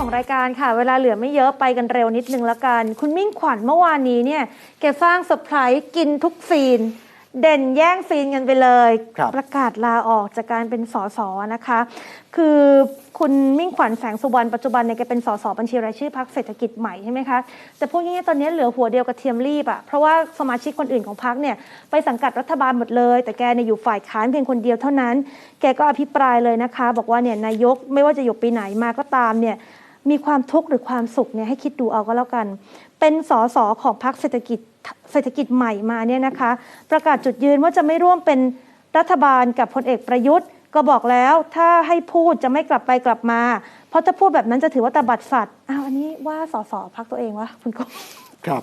ของรายการค่ะ เวลาเหลือไม่เยอะไปกันเร็วนิดนึงละกัน คุณมิ่งขวัญเมื่อวานนี้เนี่ยแกสร้างเซอร์ไพรส์กินทุกซีน เด่นแย่งซีนกันไปเลย ครับประกาศลาออกจากการเป็นสสนะคะ คือคุณมิ่งขวัญแสงสุวรรณปัจจุบันเนี่ยแกเป็นสสบัญชีรายชื่อพักเศรษฐกิจใหม่ใช่ไหมคะแต่พวกนี้ตอนนี้เหลือหัวเดียวกับเทียมรีบอะเพราะว่าสมาชิกคนอื่นของพักเนี่ยไปสังกัดรัฐบาลหมดเลย แต่แกเนี่ยอยู่ฝ่ายค้านเพียงคนเดียวเท่านั้น แกก็อภิปรายเลยนะคะ บอกว่าเนี่ยนายกไม่ว่าจะอยู่ปีไหนมาก็ตามเนี่ย มีความทุกข์หรือความสุขเนี่ยให้คิดดูเอาก็แล้วกัน เป็นสสของพรรคเศรษฐกิจเศรษฐกิจใหม่มาเนี่ยนะคะ ประกาศจุดยืนว่าจะไม่ร่วมเป็นรัฐบาลกับพลเอกประยุทธ์ ก็บอกแล้วถ้าให้พูดจะไม่กลับไปกลับมา เพราะถ้าพูดแบบนั้นจะถือว่าตบัดสัตว์อ้าวอันนี้ว่าสสพักตัวเองวะคุณกครับ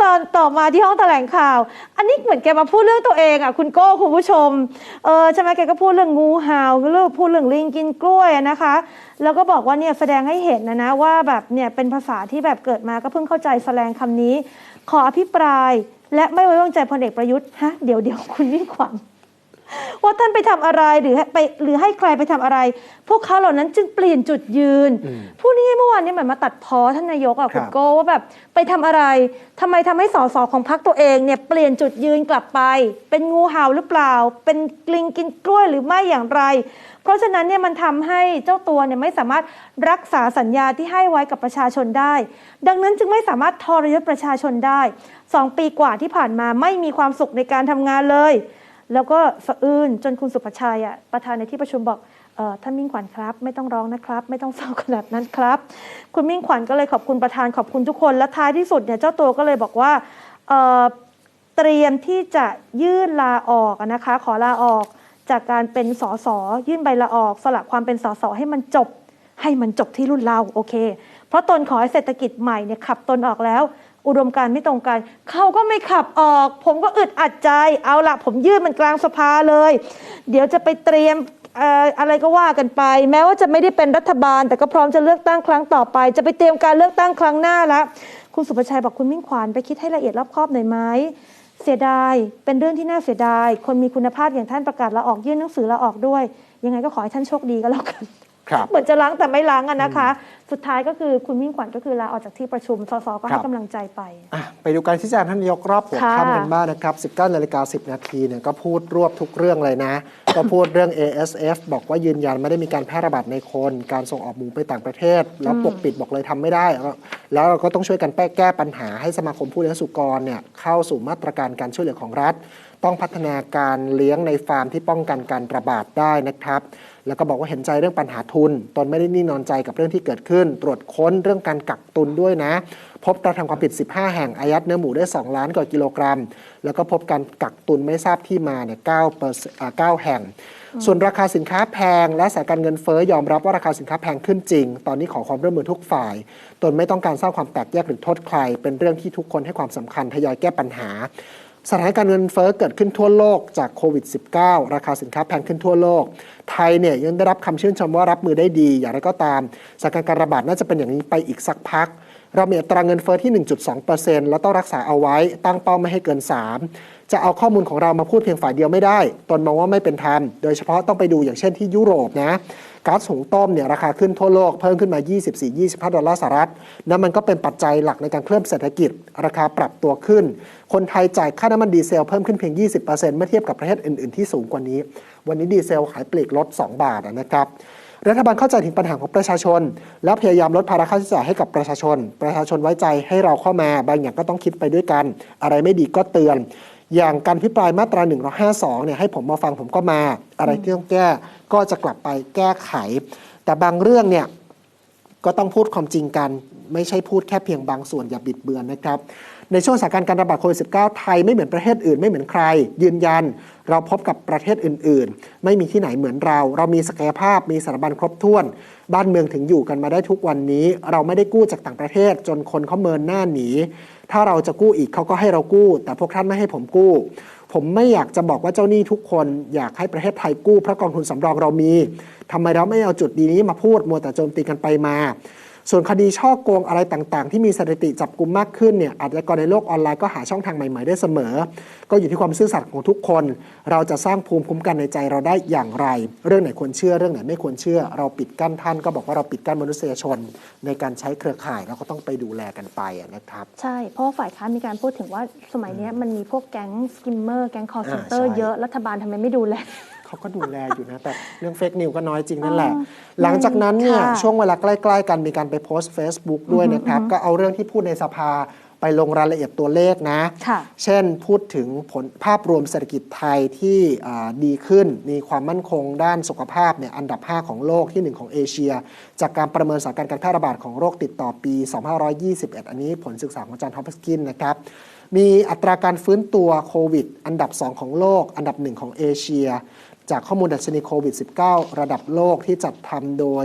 ตอนต่อมาที่ห้องแถลงข่าว อันนี้เหมือนแกมาพูดเรื่องตัวเองอะคุณโก้คุณผู้ชม เออใช่ไหมแกก็พูดเรื่องงูเห่าเรื่องพูดเรื่องลิงกินกล้วยนะคะ แล้วก็บอกว่าเนี่ยแสดงให้เห็นนะนะว่าแบบเนี่ยเป็นภาษาที่แบบเกิดมาก็เพิ่งเข้าใจแสดงคำนี้ ขออภิปราย และไม่ไว้วางใจพลเอกประยุทธ์ฮะเดี๋ยวเดี๋ยวคุณวิ่งขวัญ ว่าท่านไปทำอะไรหรือให้ไปหรือให้ใครไปทำอะไร พวกเขาเหล่านั้นจึงเปลี่ยนจุดยืนอืมพูดง่ายๆเมื่อวานนี้เหมือนมาตัดพ้อท่านนายกอะครัคุณบโก้ว่าแบบไปทำอะไรทำไมทำให้สสของพรรคตัวเองเนี่ยเปลี่ยนจุดยืนกลับไป เป็นงูเห่าหรือเปล่า เป็นกลิงกินกล้วยหรือไม่อย่างไร เพราะฉะนั้นเนี่ยมันทำให้เจ้าตัวเนี่ยไม่สามารถรักษาสัญญาที่ให้ไว้กับประชาชนได้ ดังนั้นจึงไม่สามารถทรยศประชาชนได้สองปีกว่าที่ผ่านมาไม่มีความสุขในการทำงานเลย แล้วก็สะอื้นจนคุณสุภชัยอะประธานในที่ประชุมบอกออท่านมิ่งขวัญครับ ไม่ต้องร้องนะครับ ไม่ต้องเศร้าขนาดนั้นครับ คุณมิ่งขวัญก็เลยขอบคุณประธานขอบคุณทุกคน และท้ายที่สุดเนี่ยเจ้าตัวก็เลยบอกว่าเตรียมที่จะยื่นลาออกนะคะ ขอลาออกจากการเป็นสสยื่นใบลาออก สละความเป็นสสให้มันจบ ให้มันจบที่รุ่นเราโอเค เพราะตนขอให้เศรษฐกิจใหม่เนี่ยขับตนออกแล้ว อุดมการไม่ตรงกัน เขาก็ไม่ขับออก ผมก็อึดอัดใจ เอาละผมยื่นมันกลางสภาเลย เดี๋ยวจะไปเตรียมอะไรก็ว่ากันไป แม้ว่าจะไม่ได้เป็นรัฐบาล แต่ก็พร้อมจะเลือกตั้งครั้งต่อไป จะไปเตรียมการเลือกตั้งครั้งหน้าละคุณสุประชัยบอกคุณมิ่งขวัญไปคิดให้ละเอียดรอบคอบหน่อยไหมเสียดายเป็นเรื่องที่น่าเสียดาย คนมีคุณภาพอย่างท่านประกาศลาออกยื่นหนังสือลาออกด้วย ยังไงก็ขอให้ท่านโชคดีก็แล้วกัน เหมือนจะล้างแต่ไม่ล้างอะนะคะ สุดท้ายก็คือคุณมิ่งขวัญก็คือลาออกจากที่ประชุมสสก็ครัให้บกำลังใจไป อะไปดูการชี้แจงท่านนายกรอบหัวค่ะค่ำกันบ้างนะครับ 19นาฬิกา10 นาทีเนี่ยก็พูดรวบทุกเรื่องเลยนะ ก็พูดเรื่อง ASF บอกว่ายืนยันไม่ได้มีการแพร่ระบาดในคน การส่งออกหมูไปต่างประเทศ แล้วปกปิดบอกเลยทำไม่ได้ แล้วเราก็ต้องช่วยกันแก้ปัญหาให้สมาคมผู้เลี้ยงสุกรเนี่ยเข้าสู่มาตรการการช่วยเหลือของรัฐ ต้องพัฒนาการเลี้ยงในฟาร์มที่ป้องกันการระบาดได้นะครับ แล้วก็บอกว่าเห็นใจเรื่องปัญหาทุน ตนไม่ได้นิ่งนอนใจกับเรื่องที่เกิดขึ้น ตรวจค้นเรื่องการกักตุนด้วยนะ พบการทำความผิด 15 แห่งอายัดเนื้อหมูได้ 2 ล้านกว่ากิโลกรัม แล้วก็พบการกักตุนไม่ทราบที่มาเนี่ย9เปอร์เซ็นต์อ่าแห่ง ส่วนราคาสินค้าแพง และสานการเงินเฟ้อยอมรับว่าราคาสินค้าแพงขึ้นจริง ตอนนี้ขอความร่วมมือทุกฝ่าย ตนไม่ต้องการสร้างความแตกแยกหรือโทษใคร เป็นเรื่องที่ทุกคนให้ความสำคัญทยอยแก้ปัญหา สถานการณ์เงินเฟ้อเกิดขึ้นทั่วโลกจากโควิด -19 ราคาสินค้าแพงขึ้นทั่วโลก ไทยเนี่ยยังได้รับคำชื่นชมว่ารับมือได้ดี อย่างไรก็ตามสถานการณ์การระบาดน่าจะเป็นอย่างนี้ไปอีกสักพัก เรามีอัตราเงินเฟ้อที่ 1.2%แล้วต้องรักษาเอาไว้ตั้งเป้าไม่ให้เกิน 3 จะเอาข้อมูลของเรามาพูดเพียงฝ่ายเดียวไม่ได้ ตนมองว่าไม่เป็นธรรม โดยเฉพาะต้องไปดูอย่างเช่นที่ยุโรปนะ ก๊าซหุงต้มเนี่ยราคาขึ้นทั่วโลกเพิ่มขึ้นมา 24-25 ดอลลาร์สหรัฐนั่นมันก็เป็นปัจจัยหลักในการเคลื่อนเศรษฐกิจ ราคาปรับตัวขึ้น คนไทยจ่ายค่าน้ำมันดีเซลเพิ่มขึ้นเพียง 20%เมื่อเทียบกับประเทศอื่น ๆ ที่สูงกว่านี้ วันนี้ดีเซลขายปลีกลด 2 บาทนะครับรัฐบาลเข้าใจถึงปัญหาของประชาชน และพยายามลดภาระค่าใช้จ่ายให้กับประชาชน ประชาชนไว้ใจให้เราเข้ามา บางอย่างก็ต้องคิดไปด้วยกัน อะไรไม่ดีก็เตือน อย่างการพิปรายมาตรา1นึเนี่ยให้ผมมาฟังผมก็มาอะไรที่ต้องแก้ก็จะกลับไปแก้ไข แต่บางเรื่องเนี่ยก็ต้องพูดความจริงกัน ไม่ใช่พูดแค่เพียงบางส่วนอย่าบิดเบือนนะครับ ในช่วงสถานการณ์การระบาดโควิด -19 ไทยไม่เหมือนประเทศอื่นไม่เหมือนใคร ยืนยัน เราพบกับประเทศอื่น ๆ ไม่มีที่ไหนเหมือนเรา เรามีศักยภาพมีสถาบันครบถ้วน บ้านเมืองถึงอยู่กันมาได้ทุกวันนี้ เราไม่ได้กู้จากต่างประเทศ จนคนเขาเมินหน้าหนีถ้าเราจะกู้อีกเขาก็ให้เรากู้ แต่พวกท่านไม่ให้ผมกู้ ผมไม่อยากจะบอกว่าเจ้าหนี้ทุกคนอยากให้ประเทศไทยกู้เพราะกองทุนสำรองเรามีทำไมเราไม่เอาจุดดีนี้มาพูดมัวแต่โจมตีกันไปมา ส่วนคดีช่อโกงอะไรต่างๆ ที่มีสถิติจับกลุ่มมากขึ้นเนี่ยอาชญากรในโลกออนไลน์ก็หาช่องทางใหม่ๆได้เสมอ ก็อยู่ที่ความซื่อสัตย์ของทุกคน เราจะสร้างภูมิคุ้มกันในใจเราได้อย่างไร เรื่องไหนควรเชื่อเรื่องไหนไม่ควรเชื่อ เราปิดกั้นท่านก็บอกว่าเราปิดกั้นมนุษยชน ในการใช้เครือข่ายเราก็ต้องไปดูแลกันไปอะนะครับ ใช่เพราะว่าฝ่ายค้านมีการพูดถึงว่าสมัยเนี้ยมันมีพวกแก๊งสกิมเมอร์แก๊งคอร์เซนเตอร์อ่าใช่เยอะรัฐบาลทำไมไม่ดูแล เขาก็ดูแลอยู่นะ แต่เรื่องเฟกนิวก็น้อยจริงนั่นแหละอ๋อหลังจากนั้นเนี่ยค่ะช่วงเวลาใกล้ ๆ กันมีการไปโพสต์ Facebook ด้วยนะครับ ก็เอาเรื่องที่พูดในสภาไปลงรายละเอียดตัวเลขนะค่ะเช่นพูดถึงผลภาพรวมเศรษฐกิจไทยที่อ่าดีขึ้น มีความมั่นคงด้านสุขภาพเนี่ยอันดับ 5 ของโลกที่ 1 ของเอเชีย จากการประเมินสถานการณ์การแพร่ระบาดของโรคติดต่อปี 2521 อันนี้ผลศึกษาของอาจารย์ท็อปสกินนะครับ มีอัตราการฟื้นตัวโควิด อันดับ 2 ของโลก อันดับ 1 ของเอเชีย จากข้อมูลดัชนีโควิด -19 ระดับโลกที่จัดทำโดย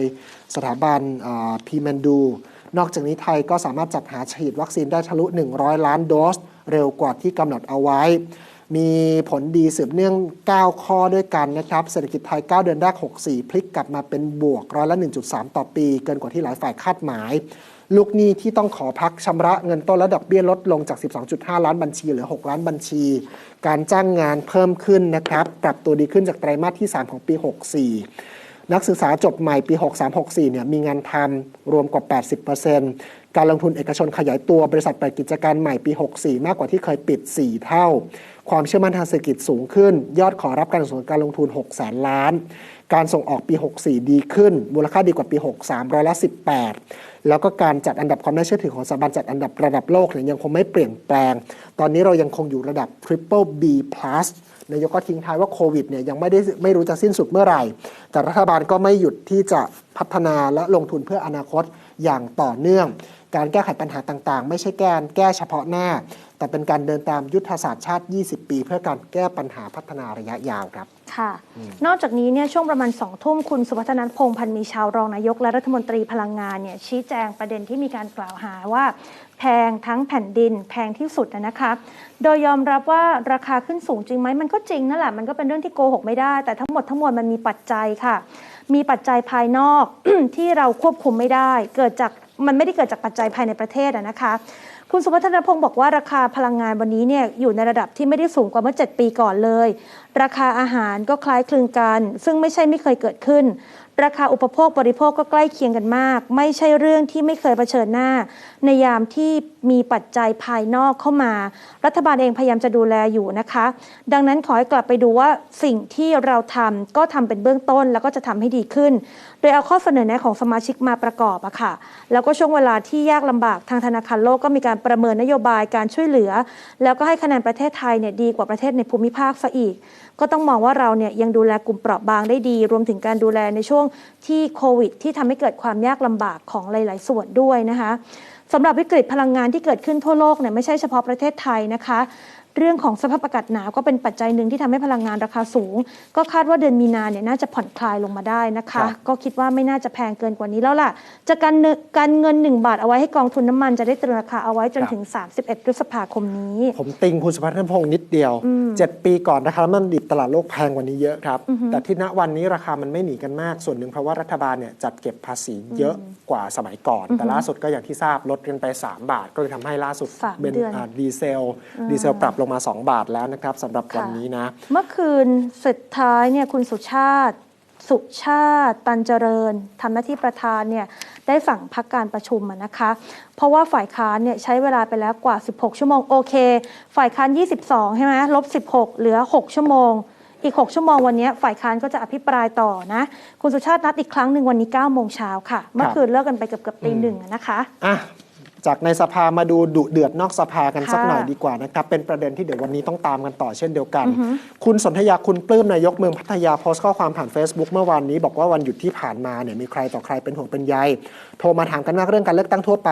สถาบันพีแมนดูนอกจากนี้ไทยก็สามารถจัดหาฉีดวัคซีนได้ทะลุ 100 ล้านโดส เร็วกว่าที่กำหนดเอาไว้ มีผลดีสืบเนื่อง 9 ข้อด้วยกันนะครับ เศรษฐกิจไทย 9 เดือนแรก 64 พลิกกลับมาเป็นบวกร้อยละ 1.3 ต่อปี เกินกว่าที่หลายฝ่ายคาดหมาย ลูกหนี้ที่ต้องขอพักชำระเงินต้นและดอกเบี้ยลดลงจาก 12.5 ล้านบัญชี เหลือ 6 ล้านบัญชี การจ้างงานเพิ่มขึ้นนะครับปรับตัวดีขึ้นจากไตรมาสที่ 3 ของปี 64 นักศึกษาจบใหม่ปี 63-64 เนี่ยมีงานทำรวมกว่า 80%การลงทุนเอกชนขยายตัวบริษัทเปิดกิจการใหม่ปี 64 มากกว่าที่เคยปิด 4 เท่า ความเชื่อมั่นทางเศรษฐกิจสูงขึ้น ยอดขอรับการสนับสนุนการลงทุน 6 แสนล้าน การส่งออกปี 64 ดีขึ้น มูลค่าดีกว่าปี 63 ร้อยละ 18 แล้วก็การจัดอันดับความน่าเชื่อถือของสถาบันจัดอันดับระดับโลกเนี่ยยังคงไม่เปลี่ยนแปลง ตอนนี้เรายังคงอยู่ระดับ Triple B plus นายกก็ทิ้งท้ายว่าโควิดเนี่ยยังไม่ได้ไม่รู้จะสิ้นสุดเมื่อไหร่ แต่รัฐบาลก็ไม่หยุดที่จะพัฒนาและลงทุนเพื่ออนาคตอย่างต่อเนื่อง การแก้ไขปัญหาต่างๆ ไม่ใช่แก้แก้เฉพาะหน้า แต่เป็นการเดินตามยุทธศาสตร์ชาติ 20 ปี เพื่อการแก้ปัญหาพัฒนาระยะยาวครับ ค่ะ นอกจากนี้เนี่ยช่วงประมาณสองทุ่มคุณสุวัฒนันท์พงษ์พันธ์มีชาวรองนายกและรัฐมนตรีพลังงานเนี่ยชี้แจงประเด็นที่มีการกล่าวหาว่า แพงทั้งแผ่นดินแพงที่สุดนะนะคะโดยยอมรับว่าราคาขึ้นสูงจริงไหมมันก็จริงนั่นแหละมันก็เป็นเรื่องที่โกหกไม่ได้ แต่ทั้งหมดทั้งมวลมันมีปัจจัยค่ะ มีปัจจัยภายนอกที่เราควบคุมไม่ได้ เกิดจาก มันไม่ได้เกิดจากปัจจัยภายในประเทศนะคะคุณสุพัฒนพงศ์บอกว่าราคาพลังงานวันนี้เนี่ยอยู่ในระดับที่ไม่ได้สูงกว่าเมื่อ 7 ปีก่อนเลย ราคาอาหารก็คล้ายคลึงกัน ซึ่งไม่ใช่ไม่เคยเกิดขึ้น ราคาอุปโภคบริโภคก็ใกล้เคียงกันมาก ไม่ใช่เรื่องที่ไม่เคยเผชิญหน้า ในยามที่มีปัจจัยภายนอกเข้ามา รัฐบาลเองพยายามจะดูแลอยู่นะคะ ดังนั้นขอให้กลับไปดูว่าสิ่งที่เราทำก็ทำเป็นเบื้องต้นแล้วก็จะทำให้ดีขึ้น โดยเอาข้อเสนอแนะของสมาชิกมาประกอบอะค่ะ แล้วก็ช่วงเวลาที่ยากลำบากทางธนาคารโลกก็มีการประเมินนโยบายการช่วยเหลือ แล้วก็ให้คะแนนประเทศไทยเนี่ยดีกว่าประเทศในภูมิภาคซะอีก ก็ต้องมองว่าเราเนี่ยยังดูแลกลุ่มเปราะบางได้ดี รวมถึงการดูแลในช่วงที่โควิด ที่ทำให้เกิดความยากลำบากของหลาย ๆ ส่วนด้วยนะคะสำหรับวิกฤตพลังงานที่เกิดขึ้นทั่วโลกเนี่ยไม่ใช่เฉพาะประเทศไทยนะคะ เรื่องของสภาพอากาศหนาวก็เป็นปัจจัยหนึ่งที่ทำให้พลังงานราคาสูง ก็คาดว่าเดือนมีนาเนี่ยน่าจะผ่อนคลายลงมาได้นะครัคะบก็คิดว่าไม่น่าจะแพงเกินกว่านี้แล้วล่ะจะการเงินการเงิน 1 บาทเอาไว้ให้กองทุนน้ำมันจะได้ตรึงราคาเอาไว้จนถึง 31พฤษภาคมนี้ ผมติงคุณสุพัฒนพงศ์นิดเดียว 7 ปีก่อนราคาน้ำมันดิบตลาดโลกแพงกว่านี้เยอะครับ แต่ที่ณวันนี้ราคามันไม่หนีกันมากส่วนหนึ่งเพราะว่ารัฐบาลเนี่ยจัดเก็บภาษีเยอะกว่าสมัยก่อน แต่ล่าสุดก็อย่างที่ทราบลดกันไป 3 บาท ก็เลยทำให้ล่าสุดสามเป็นเดือนอ่าดีเซลดีเซลปรับลงมา 2 บาทแล้วนะครับสำหรับวันนี้นะ เมื่อคืนสุดท้ายเนี่ยคุณสุชาติ สุชาติตันเจริญทำหน้าที่ประธานเนี่ยได้สั่งพักการประชุมอะนะคะ เพราะว่าฝ่ายค้านเนี่ยใช้เวลาไปแล้วกว่า 16 ชั่วโมงโอเค ฝ่ายค้าน 22 ใช่ไหมลบ 16 เหลือ 6 ชั่วโมง อีก 6 ชั่วโมงวันนี้ฝ่ายค้านก็จะอภิปรายต่อนะคุณสุชาตินัดอีกครั้งหนึ่งวันนี้9โมงเช้าค่ะ เมื่อคืนเลิกกันไปเกือบเกือบๆตีหนึ่งอะนะคะอะ จากในสภามาดูดุเดือดนอกสภากันสักค่ะหน่อยดีกว่านะครับ เป็นประเด็นที่เดี๋ยววันนี้ต้องตามกันต่อเช่นเดียวกัน คุณสนธยาคุณปลื้มนายกเมืองพัทยาโพสต์ข้อความผ่าน Facebook เมื่อวานนี้บอกว่าวันหยุดที่ผ่านมาเนี่ยมีใครต่อใครเป็นห่วงเป็นใยโทรมาถามกันมากเรื่องการเลือกตั้งทั่วไป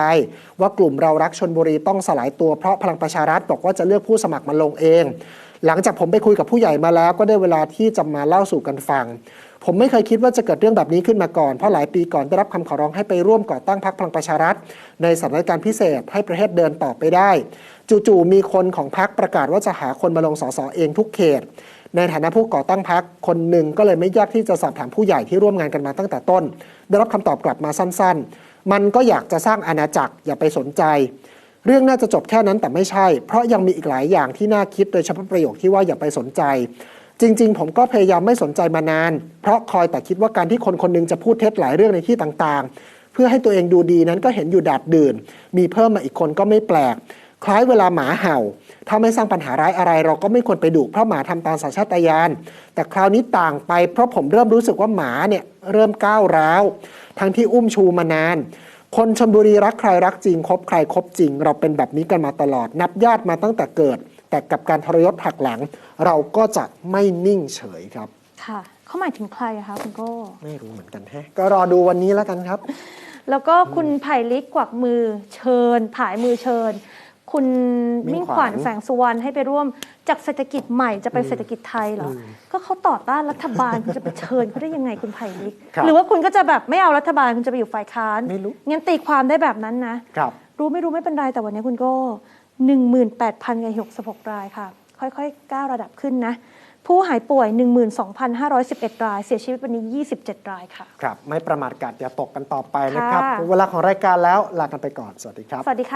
ว่ากลุ่มเรารักชนบุรีต้องสลายตัวเพราะพลังประชารัฐบอกว่าจะเลือกผู้สมัครมาลงเอง หลังจากผมไปคุยกับผู้ใหญ่มาแล้ว ก็ได้เวลาที่จะมาเล่าสู่กันฟัง ผมไม่เคยคิดว่าจะเกิดเรื่องแบบนี้ขึ้นมาก่อน เพราะหลายปีก่อนได้รับคำขอร้องให้ไปร่วมก่อตั้งพรรคพลังประชารัฐ ในสถานการณ์พิเศษให้ประเทศเดินต่อไปได้ จู่ๆมีคนของพรรคประกาศว่าจะหาคนมาลงสสเองทุกเขต ในฐานะผู้ก่อตั้งพรรคคนหนึ่งก็เลยไม่ยากที่จะสอบถามผู้ใหญ่ที่ร่วมงานกันมาตั้งแต่ต้น ได้รับคำตอบกลับมาสั้น ๆ มันก็อยากจะสร้างอาณาจักรอย่าไปสนใจเรื่องน่าจะจบแค่นั้นแต่ไม่ใช่ เพราะยังมีอีกหลายอย่างที่น่าคิดโดยเฉพาะประโยคที่ว่าอย่าไปสนใจ จริง ๆ ผมก็พยายามไม่สนใจมานาน เพราะคอยแต่คิดว่าการที่คนคนหนึงจะพูดเท็จหลายเรื่องในที่ต่างๆ เพื่อให้ตัวเองดูดีนั้นก็เห็นอยู่ดาดดื่น มีเพิ่มมาอีกคนก็ไม่แปลก คล้ายเวลาหมาเห่า ถ้าไม่สร้างปัญหาร้ายอะไร เราก็ไม่ควรไปดุเพราะหมาทำตามสัญชาตญาณแต่คราวนี้ต่างไปเพราะผมเริ่มรู้สึกว่าหมาเนี่ยเริ่มก้าวร้าวทั้งที่อุ้มชูมานานคนชนบุรีรักใครรักจริงคบใครคบจริง เราเป็นแบบนี้กันมาตลอด นับญาติมาตั้งแต่เกิด แต่กับการทรยศหักหลัง เราก็จะไม่นิ่งเฉยครับ ค่ะ เขาหมายถึงใครอะคะคุณโก้ ไม่รู้เหมือนกันแฮะ ก็รอดูวันนี้แล้วกันครับ แล้วก็คุณไผ่ลิกกวักมือเชิญ ผายมือเชิญ คุณมิ่มิ่งงขขวัวัญญแสงสุวรรณให้ไปร่วมจากเศรษฐกิจใหม่จะไปเศรษฐกิจไทยเหรอ ก็เขาต่อต้านรัฐบาล คุณจะไปเชิญเขาได้ยังไงคุณไผ่ลิก ครับหรือว่าคุณก็จะแบบไม่เอารัฐบาลคุณจะไปอยู่ฝ่ายค้านไม่รู้ งั้นตีความได้แบบนั้นนะ ครับ รู้ไม่รู้ไม่เป็นไรแต่วันนี้คุณโก้ หนึ่งหมื่นแปดพันกับหกสิบหกรายค่ะ ค่อยๆก้าวระดับขึ้นนะ ผู้หายป่วย 12,511 ราย เสียชีวิตวันนี้ 27 รายค่ะ ครับ ไม่ประมาทกาดอย่าตกกันต่อไปนะครับ ค่ะ เวลาของรายการแล้วลากันไปก่อน สวัสดีครับ สวัสดีค่ะ